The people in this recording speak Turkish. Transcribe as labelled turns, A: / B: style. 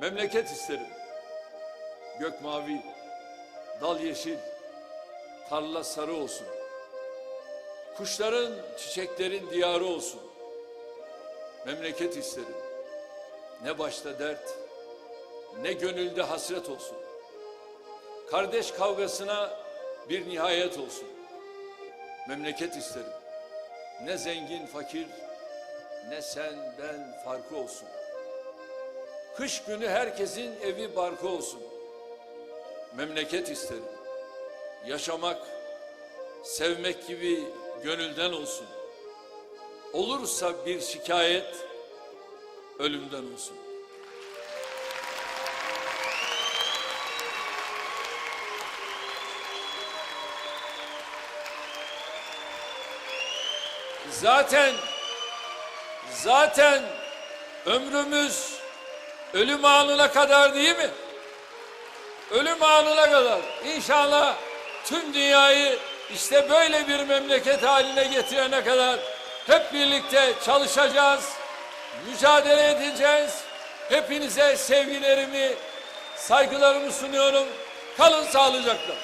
A: Memleket isterim. Gök mavi, dal yeşil, tarla sarı olsun. Kuşların, çiçeklerin diyarı olsun. Memleket isterim. Ne başta dert, ne gönülde hasret olsun. Kardeş kavgasına bir nihayet olsun. Memleket isterim. Ne zengin fakir, ne sen ben farkı olsun. Kış günü herkesin evi barkı olsun. Memleket isterim. Yaşamak, sevmek gibi gönülden olsun. Olursa bir şikayet ölümden olsun. Zaten zaten ömrümüz ölüm anına kadar değil mi? Ölüm anına kadar İnşallah tüm dünyayı işte böyle bir memleket haline getirene kadar hep birlikte çalışacağız, mücadele edeceğiz. Hepinize sevgilerimi, saygılarımı sunuyorum. Kalın sağlıcakla.